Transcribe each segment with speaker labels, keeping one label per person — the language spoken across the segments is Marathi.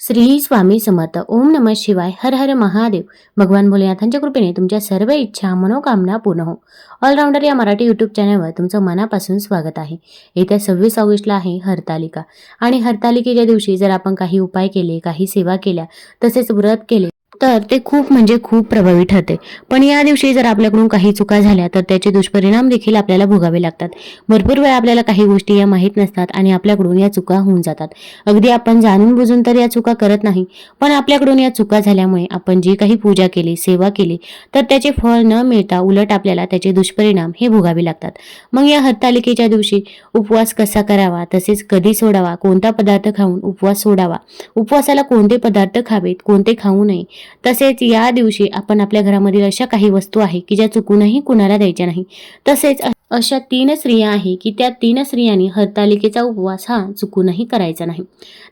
Speaker 1: श्री स्वामी समर्थ. ओम नम शिवाय. हर हर महादेव. भगवान भोलेनाथांच्या कृपेने तुमच्या सर्व इच्छा मनोकामना पूर्ण हो. ऑलराऊंडर या मराठी यूट्यूब चॅनलवर तुमचं मनापासून स्वागत आहे. येत्या सव्वीस ऑगस्टला आहे हरतालिका. आणि हरतालिकेच्या दिवशी जर आपण काही उपाय केले काही सेवा केल्या तसेच व्रत केले तर ते खूप म्हणजे खूप प्रभावी ठरते. पण या दिवशी जर आपल्याकडून काही चुका झाल्या तर त्याचे दुष्परिणाम देखील आपल्याला भोगावे लागतात. भरपूर वेळा आपल्याला काही गोष्टी या माहीत नसतात आणि आपल्याकडून या चुका होऊन जातात. अगदी आपण जाणून बुजून तर या चुका करत नाही पण आपल्याकडून या चुका झाल्यामुळे आपण जी काही पूजा केली सेवा केली तर त्याचे फळ न मिळता उलट आपल्याला त्याचे दुष्परिणाम हे भोगावे लागतात. मग या हरतालिकेच्या दिवशी उपवास कसा करावा तसेच कधी सोडावा कोणता पदार्थ खाऊन उपवास सोडावा उपवासाला कोणते पदार्थ खावेत कोणते खाऊ नये तसेच या दिवशी आपण आपल्या घरामधील अशा काही वस्तू आहे की ज्या चुकूनही कुणाला द्यायच्या नाही. तसेच अशा तीन स्त्रिया आहे की त्या तीन स्त्रियांनी हरतालिकेचा उपवास हा चुकूनही करायचा नाही.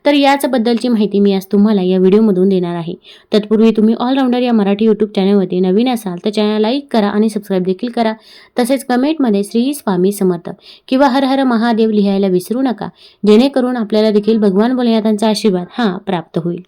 Speaker 1: तर याच बद्दलची माहिती मी आज तुम्हाला या व्हिडिओमधून देणार आहे. तत्पूर्वी तुम्ही ऑलराऊंडर या मराठी यूट्यूब चॅनलवरती नवीन असाल तर चॅनल लाईक करा आणि सबस्क्राईब देखील करा. तसेच कमेंटमध्ये श्री स्वामी समर्थ किंवा हर हर महादेव लिहायला विसरू नका. जेणेकरून आपल्याला देखील भगवान भोलेनाथांचा आशीर्वाद हा प्राप्त होईल.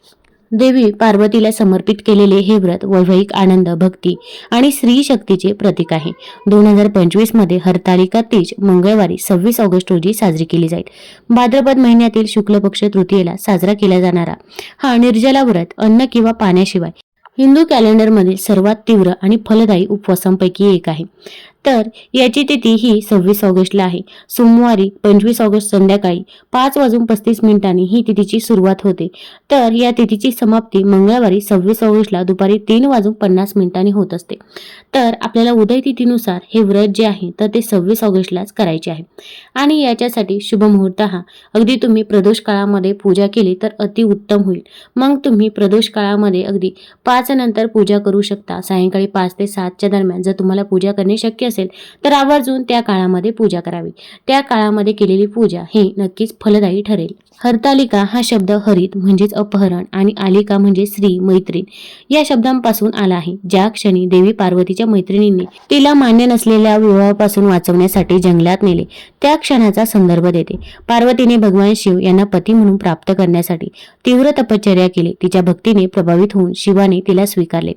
Speaker 1: देवी पार्वतीला समर्पित केलेले हे व्रत वैवाहिक आनंद भक्ती आणि स्त्री शक्तीचे प्रतीक आहे. दोन हजार पंचवीसमध्ये हरतालिका तीज मंगळवारी सव्वीस ऑगस्ट रोजी साजरी केली जाईल. भाद्रपद महिन्यातील शुक्ल पक्ष तृतीयेला साजरा केला जाणारा हा निर्जला व्रत अन्न किंवा पाण्याशिवाय हिंदू कॅलेंडरमधील सर्वात तीव्र आणि फलदायी उपवासांपैकी एक आहे. तर याची तिथी ही सव्वीस ऑगस्टला आहे. सोमवारी पंचवीस ऑगस्ट संध्याकाळी पाच वाजून पस्तीस मिनिटांनी ही तिथीची सुरुवात होते. तर या तिथीची समाप्ती मंगळवारी सव्वीस ऑगस्टला दुपारी तीन वाजून पन्नास मिनिटांनी होत असते. तर आपल्याला उदय तिथीनुसार हे व्रत जे आहे तर ते सव्वीस ऑगस्टलाच करायचे आहे. आणि याच्यासाठी शुभ मुहूर्त हा. अगदी तुम्ही प्रदोष काळामध्ये पूजा केली तर अति उत्तम होईल. मग तुम्ही प्रदोष काळामध्ये अगदी पाच नंतर पूजा करू शकता. सायंकाळी पाच ते सातच्या दरम्यान जर तुम्हाला पूजा करणे शक्य असेल तर आवर्जून त्या काळामध्ये पूजा करावी. त्या काळामध्ये केलेली पूजा हे नक्कीच फलदायी ठरेल. हरतालिका हा शब्द हरित म्हणजेच अपहरण आणि आलिका म्हणजे स्त्री मैत्रीण या शब्दांपासून आला आहे. ज्या क्षणी देवी पार्वतीच्या मैत्रिणींनी तिला मान्य नसलेल्या विवाहापासून वाचवण्यासाठी जंगलात नेले त्या क्षणाचा संदर्भ देते. पार्वतीने भगवान शिव यांना पती म्हणून प्राप्त करण्यासाठी तीव्र तपश्चर्या केली. तिच्या भक्तीने प्रभावित होऊन शिवाने तिला स्वीकारले.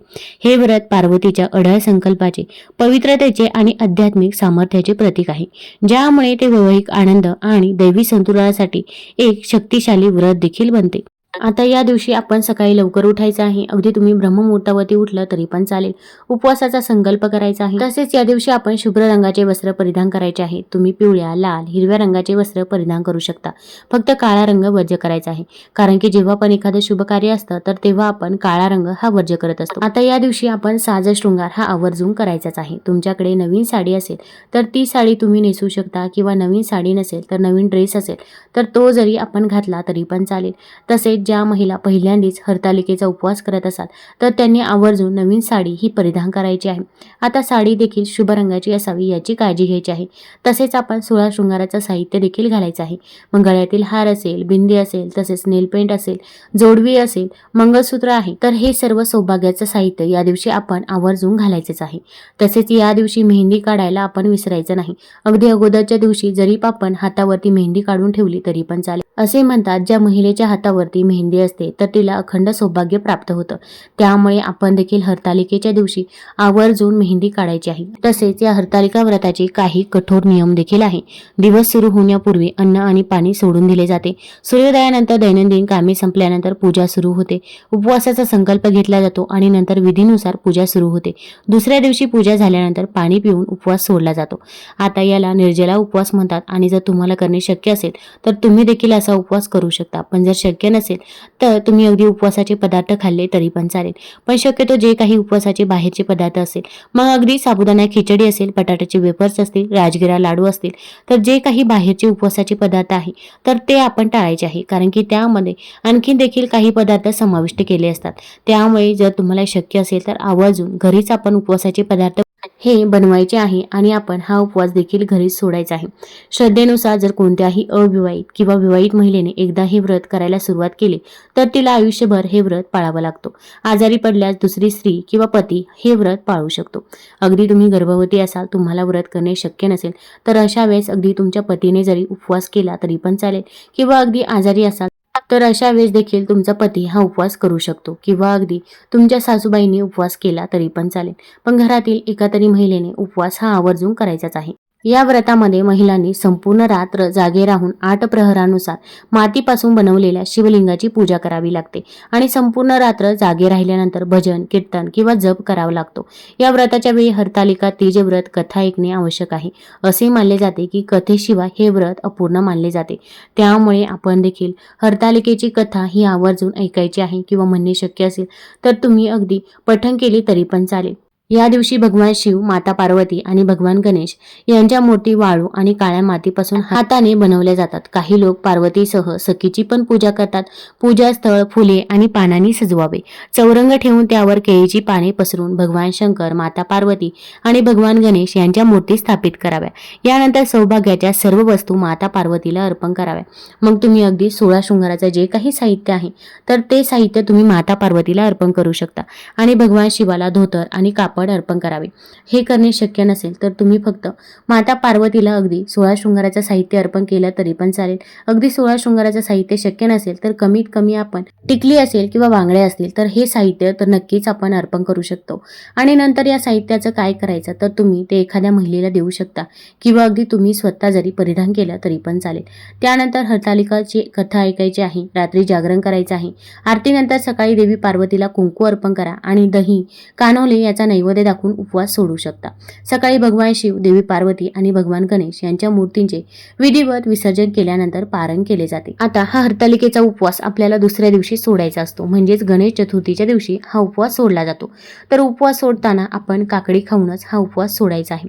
Speaker 1: हे व्रत पार्वतीच्या अढळ संकल्पाचे पवित्रतेचे आणि आध्यात्मिक सामर्थ्याचे प्रतीक आहे. ज्यामुळे ते वैवाहिक आनंद आणि दैवी संतुलनासाठी एक शक्तिशाली व्रत देखील बनते. आता या दिवशी आपण सकाळी लवकर उठायचं आहे. अगदी तुम्ही ब्रह्ममुहूर्तावरती उठलं तरी पण चालेल. उपवासाचा संकल्प करायचा आहे. तसेच या दिवशी आपण शुभ्र रंगाचे वस्त्र परिधान करायचे आहे. तुम्ही पिवळ्या लाल हिरव्या रंगाचे वस्त्र परिधान करू शकता. फक्त काळा रंग वर्ज्य करायचा आहे. कारण की जेव्हा पण एखादं शुभ कार्य असतं तर तेव्हा आपण काळा रंग हा वर्ज्य करत असतो. आता या दिवशी आपण साज शृंगार हा आवर्जून करायचाच आहे. तुमच्याकडे नवीन साडी असेल तर ती साडी तुम्ही नेसू शकता. किंवा नवीन साडी नसेल तर नवीन ड्रेस असेल तर तो जरी आपण घातला तरी पण चालेल. तसेच ज्या महिला पहिल्यांदाच हरतालिकेचा उपवास करत असाल तर त्यांनी आवर्जून नवीन साडी ही परिधान करायची आहे. आता साडी देखील शुभ रंगाची असावी याची काळजी घ्यायची आहे. तसेच आपण सोळा शृंगाराचं साहित्य देखील घालायचं आहे. मग गळ्यातील हार असेल बिंदी असेल तसेच नेलपेंट असेल जोडवी असेल मंगळसूत्र आहे तर हे सर्व सौभाग्याचं साहित्य या दिवशी आपण आवर्जून घालायचेच आहे. तसेच या दिवशी मेहंदी काढायला आपण विसरायचं नाही. अगदी अगोदरच्या दिवशी जरी आपण हातावरती मेहंदी काढून ठेवली तरी पण चालेल. असे म्हणतात ज्या महिलेच्या हातावरती मेहंदी असते तर तिला अखंड सौभाग्य प्राप्त होतं. त्यामुळे आपण देखील हरतालिकेच्या दिवशी आवर्जून मेहंदी काढायची आहे. तसेच या हरतालिका व्रताचे काही कठोर नियम देखील आहे. दिवस सुरू होण्यापूर्वी अन्न आणि पाणी सोडून दिले जाते. सूर्योदयानंतर दैनंदिन कामे संपल्यानंतर पूजा सुरू होते. उपवासाचा संकल्प घेतला जातो आणि नंतर विधीनुसार पूजा सुरू होते. दुसऱ्या दिवशी पूजा झाल्यानंतर पाणी पिऊन उपवास सोडला जातो. आता याला निर्जला उपवास म्हणतात आणि जर तुम्हाला करणे शक्य असेल तर तुम्ही देखील असा उपवास करू शकता. पण जर शक्य नसेल तर तुम्ही अगदी उपवासाचे पदार्थ खाल्ले तरी पण चालेल. पण शक्यतो जे काही उपवासाचे बाहेरचे पदार्थ असेल मग अगदी साबुदाणा खिचडी असेल बटाट्याचे वेफर्स असतील राजगिरा लाडू असतील तर जे काही बाहेरचे उपवासाचे पदार्थ आहे तर ते आपण टाळायचे आहे. कारण की त्यामध्ये आणखी देखील काही पदार्थ समाविष्ट केले असतात. त्यामुळे जर तुम्हाला शक्य असेल तर आवर्जून घरीच आपण उपवासाचे पदार्थ हे बनवायचे आहे आणि आपण हा उपवास देखील घरीच सोडायचा आहे. श्रद्धेनुसार जर कोणत्याही अविवाहित किंवा विवाहित महिलेने एकदा हे व्रत करायला सुरुवात केली तर तिला आयुष्यभर हे व्रत पाळावं लागतो. आजारी पडल्यास दुसरी स्त्री किंवा पती हे व्रत पाळू शकतो. अगदी तुम्ही गर्भवती असाल तुम्हाला व्रत करणे शक्य नसेल तर अशा वेळेस अगदी तुमच्या पतीने जरी उपवास केला तरी पण चालेल किंवा अगदी आजारी असाल तर अशा वेळेस देखील तुमचा पती हा उपवास करू शकतो किंवा अगदी तुमच्या सासूबाईंनी उपवास केला तरी पण चालेल. पण घरातील एका तरी महिलेने उपवास हा आवर्जून करायचाच आहे. या व्रतामध्ये महिलांनी संपूर्ण रात्र जागे राहून आठ प्रहरानुसार मातीपासून बनवलेल्या शिवलिंगाची पूजा करावी लागते आणि संपूर्ण रात्र जागे राहिल्यानंतर भजन कीर्तन किंवा जप करावा लागतो. या व्रताच्या वेळी हरतालिका तीजव्रत कथा ऐकणे आवश्यक आहे. असे मानले जाते की कथेशिवाय हे व्रत अपूर्ण मानले जाते. त्यामुळे आपण देखील हरतालिकेची कथा ही आवर्जून ऐकायची आहे किंवा म्हणणे शक्य असेल तर तुम्ही अगदी पठण केली तरी पण चालेल. या दिवशी भगवान शिव माता पार्वती आणि भगवान गणेश यांच्या मूर्ती वाळू आणि काळ्या मातीपासून हाताने बनवल्या जातात. काही लोक पार्वतीसह सखीची पण पूजा करतात. पूजा स्थळ फुले आणि पानांनी सजवावे. चौरंग ठेवून त्यावर केळीची पाने पसरून भगवान शंकर माता पार्वती आणि भगवान गणेश यांच्या मूर्ती स्थापित कराव्या. यानंतर सौभाग्याच्या सर्व वस्तू माता पार्वतीला अर्पण कराव्या. मग तुम्ही अगदी सोळा शृंगाराचं जे काही साहित्य आहे तर ते साहित्य तुम्ही माता पार्वतीला अर्पण करू शकता. आणि भगवान शिवाला धोतर आणि कापड अर्पण करावे. हे करणे शक्य नसेल तर तुम्ही फक्त माता पार्वतीला अगदी सोळा शृंगाराचं साहित्य अर्पण केलं तरी पण चालेल. अगदी सोळा शृंगाराचं साहित्य शक्य नसेल तर कमीत कमी आपण टिकली असेल किंवा बांगडे असतील तर हे साहित्य तर नक्कीच आपण अर्पण करू शकतो. आणि नंतर या साहित्याचं काय करायचं तर तुम्ही ते एखाद्या महिलेला देऊ शकता किंवा अगदी तुम्ही स्वतः जरी परिधान केलं तरी पण चालेल. त्यानंतर हरतालिकाची कथा ऐकायची आहे रात्री जागरण करायचं आहे. आरतीनंतर सकाळी देवी पार्वतीला कुंकू अर्पण करा आणि दही कानोले याचा नैवेद्य दाखवून उपवास सोडू शकता. सकाळी भगवान शिव देवी पार्वती आणि भगवान गणेश यांच्या मूर्तींचे विधिवत विसर्जन केल्यानंतर पारण केले जाते. आता हा हरतालिकेचा उपवास आपल्याला दुसऱ्या दिवशी सोडायचा असतो. म्हणजेच गणेश चतुर्थीच्या दिवशी हा उपवास सोडला जातो. तर उपवास सोडताना आपण काकडी खाऊनच हा उपवास सोडायचा आहे.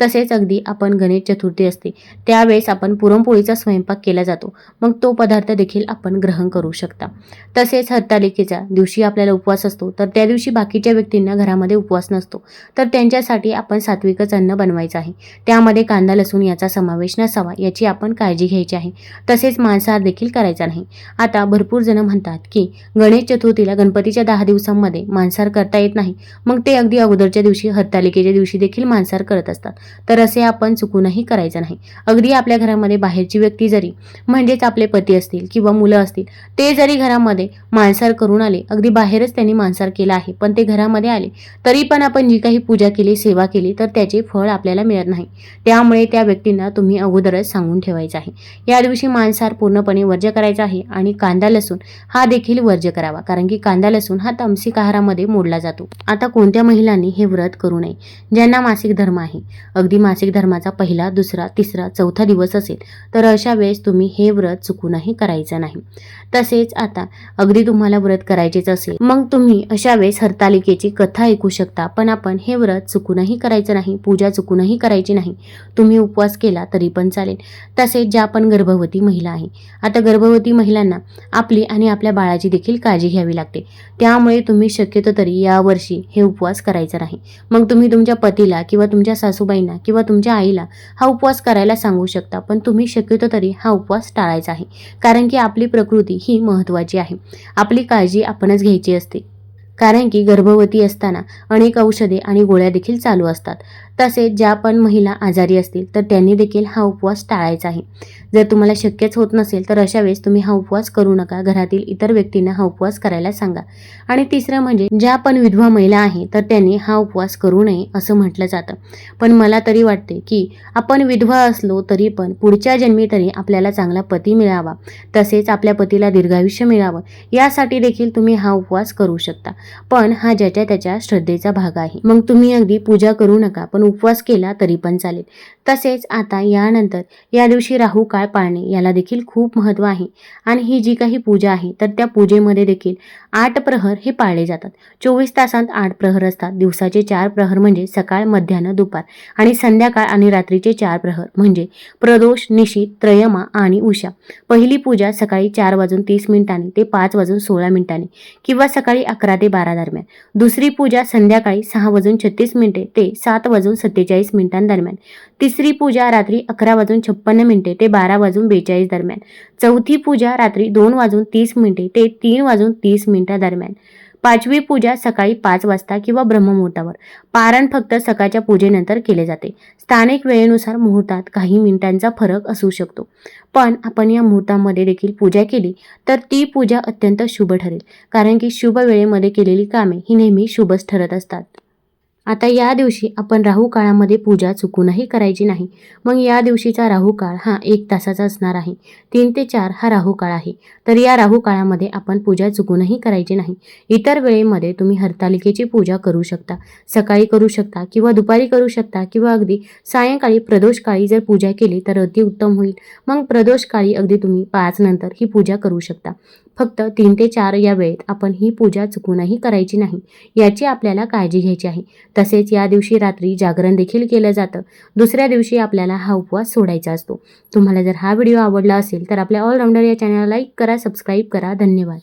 Speaker 1: तसेच अगदी आपण गणेश चतुर्थी असते त्यावेळेस आपण पुरणपोळीचा स्वयंपाक केला जातो. मग तो पदार्थ देखील आपण ग्रहण करू शकता. तसेच हरतालिकेच्या दिवशी आपल्याला उपवास असतो तर त्या दिवशी बाकीच्या व्यक्तींना घरामध्ये उपवास नसतो. तर त्यांच्यासाठी आपण सात्विकच अन्न बनवायचं आहे. त्यामध्ये कांदा लसूण याचा समावेश नसावा याची आपण काळजी घ्यायची आहे. तसेच मांसाहार देखील करायचा नाही. आता भरपूर जण म्हणतात की गणेश चतुर्थीला गणपतीच्या दहा दिवसांमध्ये मांसाहार करता येत नाही. मग ते अगदी अगोदरच्या दिवशी हरतालिकेच्या दिवशी देखील मांसाहार करत असतात. तर असे आपण चुकूनही करायचं नाही. अगदी आपल्या घरामध्ये बाहेरची व्यक्ती जरी म्हणजेच आपले पती असतील किंवा मुलं असतील ते जरी घरामध्ये मांसार करून आले अगदी बाहेरच त्यांनी मांसार केला आहे पण ते घरामध्ये आले तरी पण आपण जी काही पूजा केली सेवा केली तर त्याचे फळ आपल्याला मिळत नाही. त्यामुळे त्या व्यक्तींना तुम्ही अगोदरच सांगून ठेवायचं आहे. या दिवशी मांसार पूर्णपणे वर्ज्य करायचा आहे आणि कांदा लसूण हा देखील वर्ज्य करावा कारण की कांदा लसूण हा तामसिक आहारामध्ये मोडला जातो. आता कोणत्या महिलांनी हे व्रत करू नये? ज्यांना मासिक धर्म आहे. अगदी मासिक धर्माचा पहिला दुसरा तिसरा चौथा दिवस असेल तर अशा वेळेस तुम्ही हे व्रत चुकूनही करायचं नाही. तसेच आता अगदी तुम्हाला व्रत करायचेच असेल मग तुम्ही अशा वेळेस हरतालिकेची कथा ऐकू शकता पण आपण हे व्रत चुकूनही करायचं नाही पूजा चुकूनही करायची नाही. तुम्ही उपवास केला तरी पण चालेल. तसेच ज्या पण गर्भवती महिला आहे आता गर्भवती महिलांना आपली आणि आपल्या बाळाची देखील काळजी घ्यावी लागते. त्यामुळे तुम्ही शक्यतो तरी यावर्षी हे उपवास करायचा नाही. मग तुम्ही तुमच्या पतीला किंवा तुमच्या सासूबाईंना किंवा तुमच्या आईला हा उपवास करायला सांगू शकता. पण तुम्ही शक्यतो तरी हा उपवास टाळायचा आहे. कारण की आपली प्रकृती ही महत्त्वाची आहे. आपली काळजी आपणच घ्यायची असते. कारण की गर्भवती असताना अनेक औषधे आणि गोळ्या देखील चालू असतात. तसेच ज्या पण महिला आजारी असतील तर त्यांनी देखील हा उपवास टाळायचा आहे. जर तुम्हाला शक्यच होत नसेल तर अशा वेळेस तुम्ही हा उपवास करू नका. घरातील इतर व्यक्तींना हा उपवास करायला सांगा. आणि तिसरं म्हणजे ज्या पण विधवा महिला आहे तर त्यांनी हा उपवास करू नये असं म्हटलं जातं. पण मला तरी वाटते की आपण विधवा असलो तरी पण पुढच्या जन्मी तरी आपल्याला चांगला पती मिळावा. तसेच आपल्या पतीला दीर्घायुष्य मिळावं. यासाठी देखील तुम्ही हा उपवास करू शकता. पण हा ज्याच्या त्याच्या श्रद्धेचा भाग आहे. मग तुम्ही अगदी पूजा करू नका पण उपवास केला तरी पण चालेल. तसेच आता यानंतर या दिवशी राहू काळ पाळणे याला देखील खूप महत्त्व आहे. आणि ही जी काही पूजा आहे तर त्या पूजेमध्ये देखील आठ प्रहर हे पाळले जातात. चोवीस तासांत आठ प्रहर असतात. दिवसाचे चार प्रहर म्हणजे सकाळ मध्यान्ह दुपार. आणि संध्याकाळ आणि रात्रीचे चार प्रहर म्हणजे प्रदोष निशित त्रयमा आणि उषा. पहिली पूजा सकाळी चार वाजून तीस मिनिटांनी ते पाच वाजून सोळा मिनिटांनी किंवा सकाळी अकरा ते बारा दरम्यान. दुसरी पूजा संध्याकाळी सहा वाजून छत्तीस मिनिटे ते सात वाजून सत्तेचाळीस मिनिटांदरम्यान. तिसरी पूजा रात्री अकरा वाजून छप्पन्न मिनिटे ते बारा वाजून बेचाळीस दरम्यान. चौथी पूजा रात्री दोन वाजून तीस मिनिटे ते तीन वाजून तीस मिनिटादरम्यान. पाचवी पूजा सकाळी पाच वाजता किंवा ब्रह्ममुहूर्तावर. पारण फक्त सकाळच्या पूजेनंतर केले जाते. स्थानिक वेळेनुसार मुहूर्तात काही मिनिटांचा फरक असू शकतो. पण आपण या मुहूर्तामध्ये देखील पूजा केली तर ती पूजा अत्यंत शुभ ठरेल. कारण की शुभ वेळेमध्ये केलेली कामे ही नेहमी शुभच ठरत असतात. आता या दिवशी आपण राहू काळामध्ये पूजा चुकूनही करायची नाही. मग या दिवशीचा राहू काळ हा एक तासाचा असणार आहे. तीन ते चार हा राहू काळ आहे. तर या राहू काळामध्ये आपण पूजा चुकूनही करायची नाही. इतर वेळेमध्ये तुम्ही हरतालिकेची पूजा करू शकता. सकाळी करू शकता किंवा दुपारी करू शकता किंवा अगदी सायंकाळी प्रदोष काळी जर पूजा केली तर अति उत्तम होईल. मग प्रदोष काळी अगदी तुम्ही पाच नंतर ही पूजा करू शकता. फक्त तीन ते चार या वेळेत आपण ही पूजा चुकूनही करायची नाही याची आपल्याला काळजी घ्यायची आहे. तसेच या दिवशी रात्री जागरण देखील केलं जातं. दुसऱ्या दिवशी आपल्याला हा उपवास सोडायचा असतो. तुम्हाला जर हा व्हिडिओ आवडला असेल तर आपल्या ऑलराऊंडर या चॅनलला लाईक करा सबस्क्राईब करा. धन्यवाद.